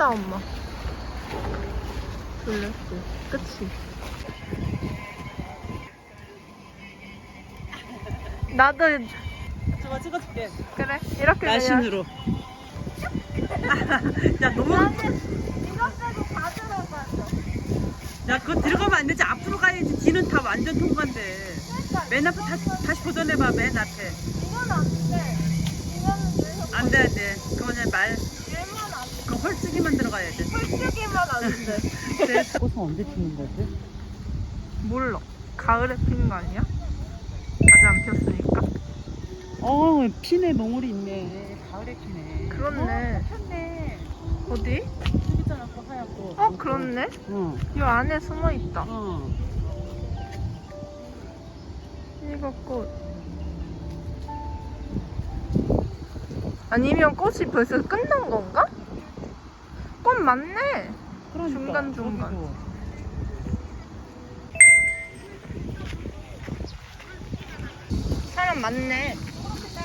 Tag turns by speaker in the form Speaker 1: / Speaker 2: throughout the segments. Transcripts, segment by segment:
Speaker 1: 크다 엄마. 블랙스. 그치? 나도
Speaker 2: 저거 찍어줄게.
Speaker 1: 그래 이렇게
Speaker 2: 날씬으로. 야, 너무.
Speaker 1: 이것 빼고 다 들어가죠.
Speaker 2: 야, 그거 들어가면 안 되지. 앞으로 가야지. 뒤는 다 완전 통과인데. 맨 앞에 다시, 다시 도전해봐, 맨 앞에.
Speaker 1: 이건 안 돼. 이거는 계속
Speaker 2: 안 돼, 안 돼. 그거는 말, 헐쭉이만 들어 가야 돼.
Speaker 1: 솔직히만 안 돼.
Speaker 2: 꽃은 언제 피는 거지?
Speaker 1: 몰라. 가을에 피는 거 아니야? 아직 안 폈으니까.
Speaker 2: 어, 피네, 몽울이 있네. 가을에 피네.
Speaker 1: 그렇네.
Speaker 2: 어, 폈네.
Speaker 1: 어디?
Speaker 2: 저기 있잖아, 그 하얗고.
Speaker 1: 어, 그렇네.
Speaker 2: 응.
Speaker 1: 이 안에 숨어 있다.
Speaker 2: 어.
Speaker 1: 이거 꽃. 아니면 꽃이 벌써 끝난 건가? 꽃 많네.
Speaker 2: 그러니까.
Speaker 1: 중간 중간.
Speaker 2: 저기도.
Speaker 1: 사람 많네.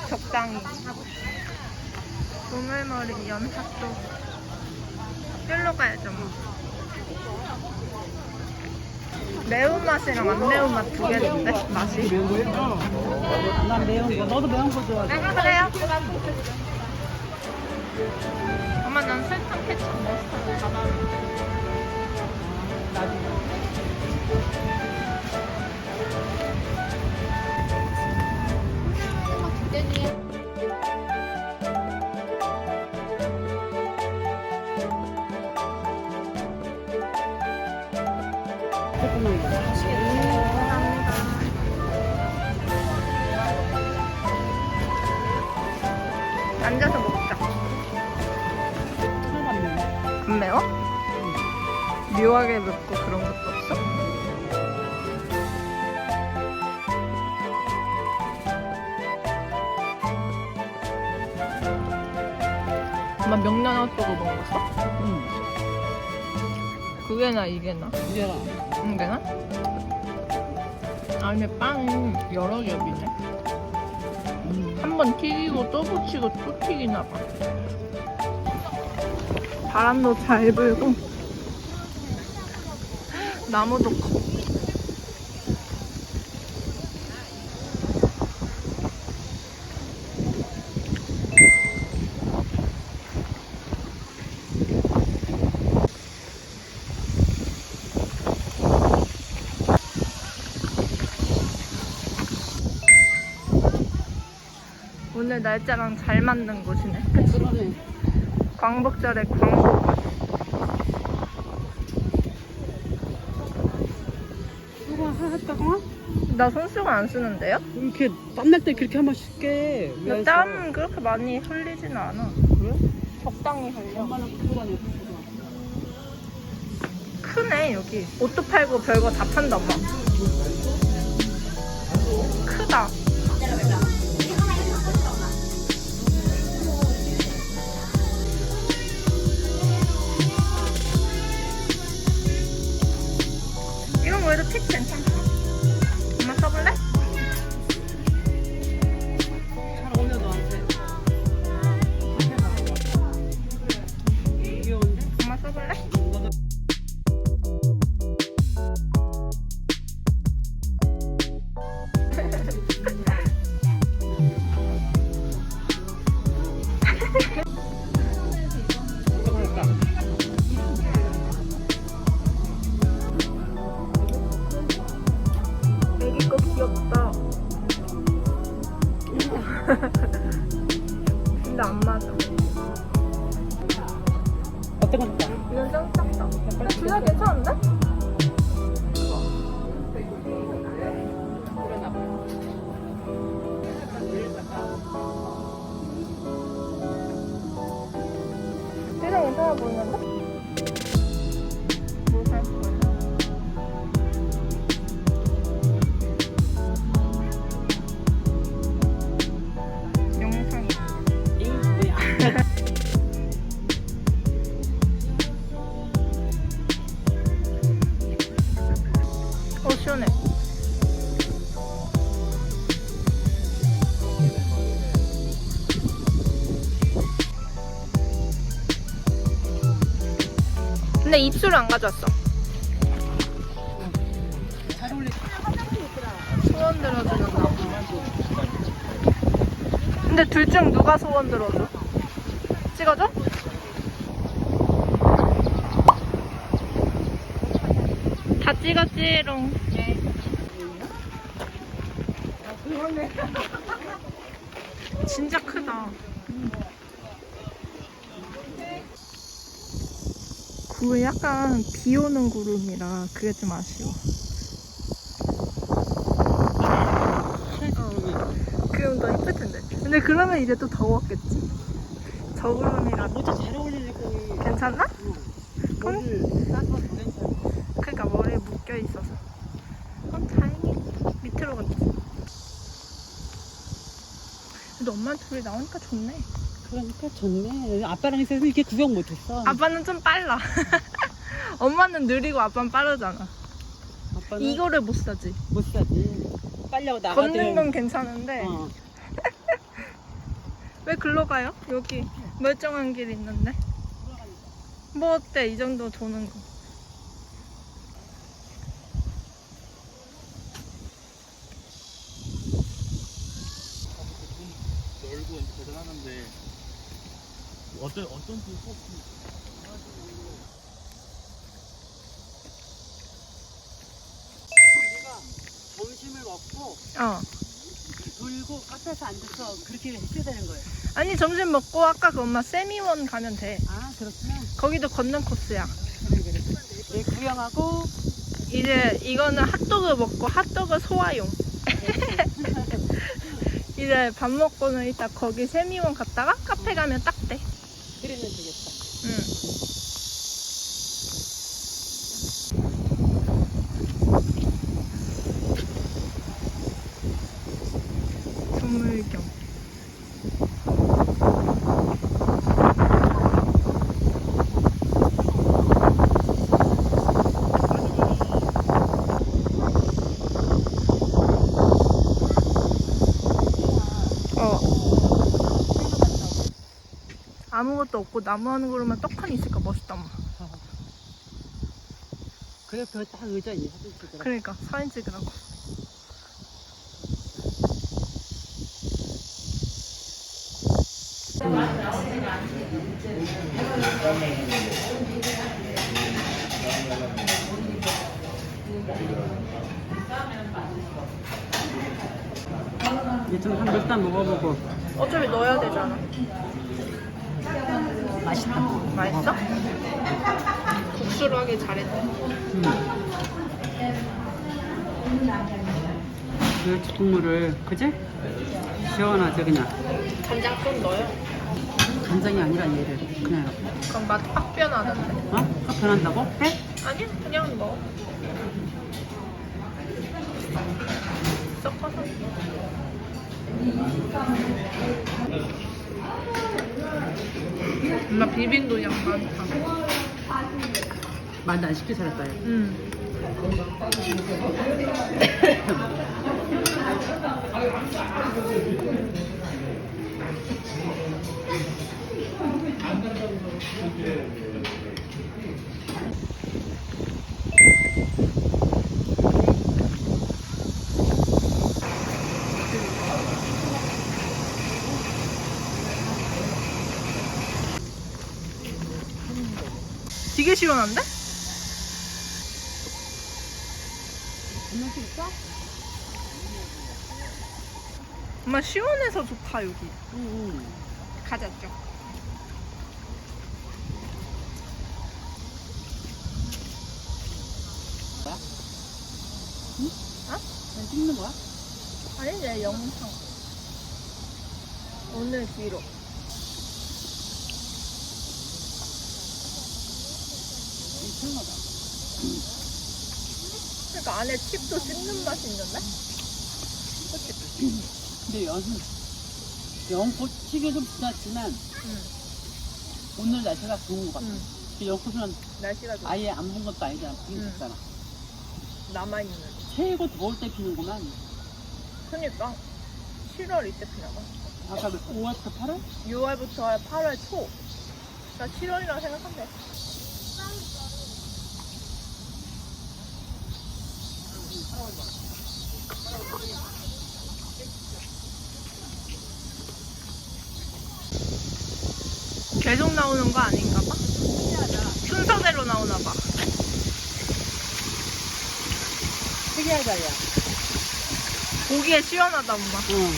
Speaker 1: 적당히. 조물머리 연합도. 여기로 가야죠, 뭐. 매운맛이랑 안 매운맛 두 개인데, 맛이.
Speaker 2: 어. 난 매운 거. 너도 매운 거 좋아하지?
Speaker 1: 그래요? 앉아서 먹자. 안 매워? 묘하게 맵고 그런 것도 없어? 엄마 명란 핫도그 먹었어?
Speaker 2: 응.
Speaker 1: 그게 나 이게 나?
Speaker 2: 이제라.
Speaker 1: 이게 나? 안에 빵이 여러 겹이네.
Speaker 2: 음.
Speaker 1: 한번 튀기고 또 붙이고 또 튀기나 봐. 바람도 잘 불고 나무도 커. 오늘 날짜랑 잘 맞는 곳이네.
Speaker 2: 그러네.
Speaker 1: 광복절에 광복.
Speaker 2: 누가
Speaker 1: 나 손수건 안 쓰는데요?
Speaker 2: 이렇게 땀날 때 그렇게 하면 쉽게.
Speaker 1: 나 땀 그렇게 많이 흘리진 않아.
Speaker 2: 그래?
Speaker 1: 적당히 흘려.
Speaker 2: 엄마는 그거.
Speaker 1: 크네 여기. 옷도 팔고 별거 다 판다 엄마. 크다. 국수를 안 가져왔어.
Speaker 2: 잘 어울리.
Speaker 1: 소원 들어주는 나무. 근데 둘 중 누가 소원 들어줘? 찍어줘? 다 찍었지롱. 진짜 크다. 구름 약간 비 오는 구름이라 그게 좀 아쉬워. 그럼 더 이쁠 텐데. 근데 그러면 이제 또 더웠겠지. 저 구름이라
Speaker 2: 모자 잘 어울리네 거기.
Speaker 1: 괜찮나?
Speaker 2: 싸서 더 괜찮아.
Speaker 1: 그러니까 머리에 묶여 있어서. 그럼 다행히 밑으로 갔지. 근데 엄마 둘이 나오니까 좋네.
Speaker 2: 그러니까 좋네. 아빠랑 있어서 이렇게 구경 못했어.
Speaker 1: 아빠는 좀 빨라. 엄마는 느리고 아빠는 빠르잖아.
Speaker 2: 아빠는
Speaker 1: 이거를 못 사지.
Speaker 2: 못 사지. 빨리 하고 나가야
Speaker 1: 걷는 건 괜찮은데
Speaker 2: 어.
Speaker 1: 왜 글로 가요? 여기 멀쩡한 길 있는데. 뭐 어때 이 정도 도는 거.
Speaker 3: 넓고 대단하는데 어떤 어떤 분 꼭.
Speaker 2: 우리가 점심을 먹고
Speaker 1: 어.
Speaker 2: 돌고 카페에서 앉아서 그렇게 했어야 되는 거예요.
Speaker 1: 아니 점심 먹고 아까 그 엄마 세미원 가면 돼.
Speaker 2: 아 그렇구나.
Speaker 1: 거기도 걷는 코스야.
Speaker 2: 그래 그래. 네, 구경하고
Speaker 1: 이제 이거는 핫도그 먹고 핫도그 소화용. 이제 밥 먹고는 이따 거기 세미원 갔다가 카페 가면 딱 돼.
Speaker 2: 그러면 되겠다.
Speaker 1: 응. 조물경. 어. 아무것도 없고 나무 한 그루만 떡하니 있을까 멋있다 뭐.
Speaker 2: 그래 그거 딱 의자 이 사진 찍으라.
Speaker 1: 그러니까 사진 찍으라고.
Speaker 2: 이제 좀 한번 일단 먹어보고
Speaker 1: 어차피 넣어야 되잖아.
Speaker 2: 맛있다.
Speaker 1: 맛있어? 국수로 하길 잘했네.
Speaker 2: 음. 멸치 국물을 그지? 시원하지 그냥
Speaker 1: 간장 좀 넣어요.
Speaker 2: 간장이 아니라 얘를 그냥 이렇게.
Speaker 1: 그럼 맛 확 변하는데.
Speaker 2: 어? 확 변한다고? 해?
Speaker 1: 아니 그냥 넣어. 섞어서. 엄마 비빔도 양 많다.
Speaker 2: 많이 안 시켜 잘했다 얘.
Speaker 1: 응. 되게 시원한데? 엄마 시원해서 좋다 여기.
Speaker 2: 응.
Speaker 1: 가자 쪽.
Speaker 2: 찍는 거야?
Speaker 1: 아니 내 영상. 오늘 뒤로.
Speaker 2: 이상하다.
Speaker 1: 그러니까 안에 칩도 씹는 맛이 있는데?
Speaker 2: 근데 연 연꽃 시기 좀 지났지만
Speaker 1: 응.
Speaker 2: 오늘 날씨가 좋은 것 같아.
Speaker 1: 응.
Speaker 2: 그 연꽃은
Speaker 1: 날씨가 좋아.
Speaker 2: 아예 안 본 것도 아니잖아.
Speaker 1: 응. 남아있는.
Speaker 2: 최고 더울 때 피는구만.
Speaker 1: 그니까 7월 이때 피나봐.
Speaker 2: 아까 그 5월부터 8월?
Speaker 1: 6월부터 8월 초. 나 7월이라고 생각한대. 계속 나오는 거 아니야?
Speaker 2: 특이하다, 야.
Speaker 1: 보기에 시원하다, 엄마.
Speaker 2: 응.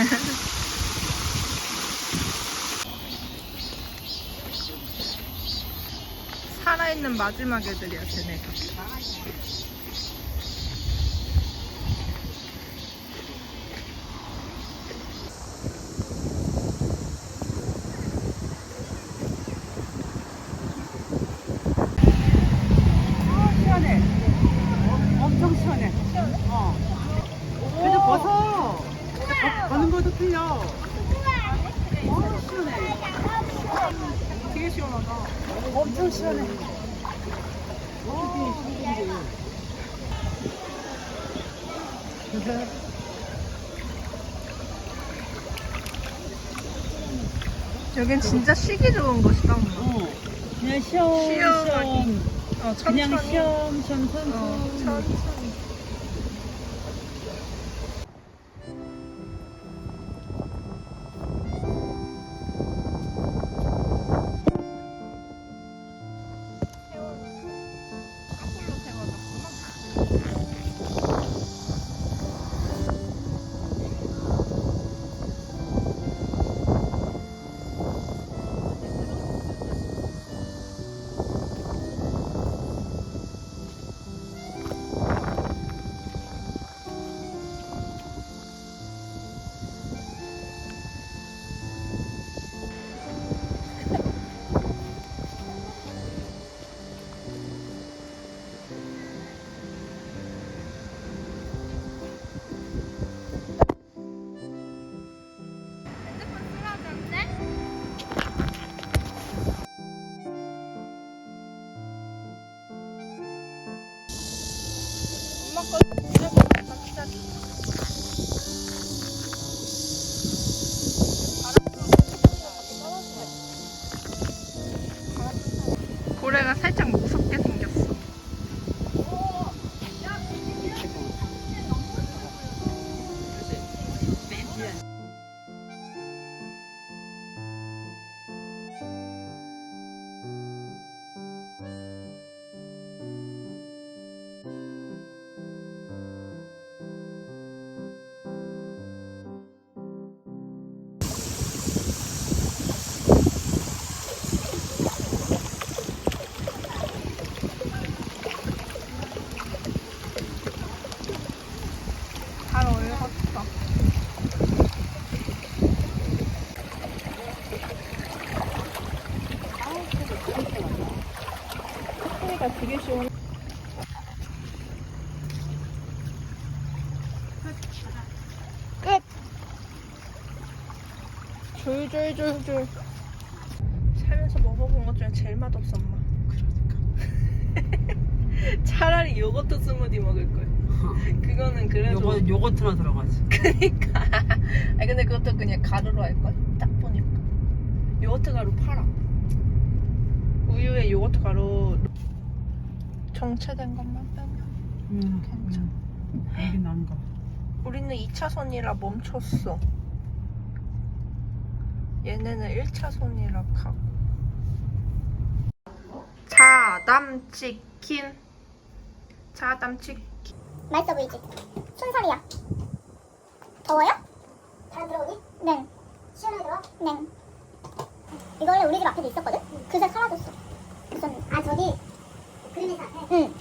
Speaker 1: 살아있는 마지막 애들이야, 쟤네가.
Speaker 2: 아, 시원해. 엄청 시원해. 어. 그래도 벗어. 벗- 벗는 것도 틀려. 어, 시원해.
Speaker 1: 되게 시원하다.
Speaker 2: 엄청 시원해.
Speaker 1: 여긴 진짜 쉬기 좋은 곳이다, 엄마.
Speaker 2: 어. 그냥 시험,
Speaker 1: 시원하게.
Speaker 2: 시험.
Speaker 1: 어, 천천히.
Speaker 2: 그냥 시험, 시험, 선수.
Speaker 1: 어, 천천히. 줄줄줄줄. 살면서 먹어본 것 중에 제일 맛없어 엄마. 차라리 요거트 스무디 먹을 걸. 그거는 그래도.
Speaker 2: 요거, 요거트나 들어가지.
Speaker 1: 그니까. 아니 근데 그것도 그냥 가루로 할걸? 딱 보니까. 요거트 가루 팔아. 우유에 요거트 가루 정체된 것만 빼면.
Speaker 2: 음,
Speaker 1: 괜찮아.
Speaker 2: 음. 여기 난가.
Speaker 1: 우리는 2차선이라 멈췄어. 얘네는 1차선이라 가고. 자담치킨. 자담치킨.
Speaker 4: 맛있어 보이지? 춘살이야. 더워요? 잘 들어오니? 네. 시원하게 들어? 네. 이거 원래 우리 집 앞에도 있었거든? 그새 사라졌어. 있었는데. 아 저기 그림에서 앞에? 응.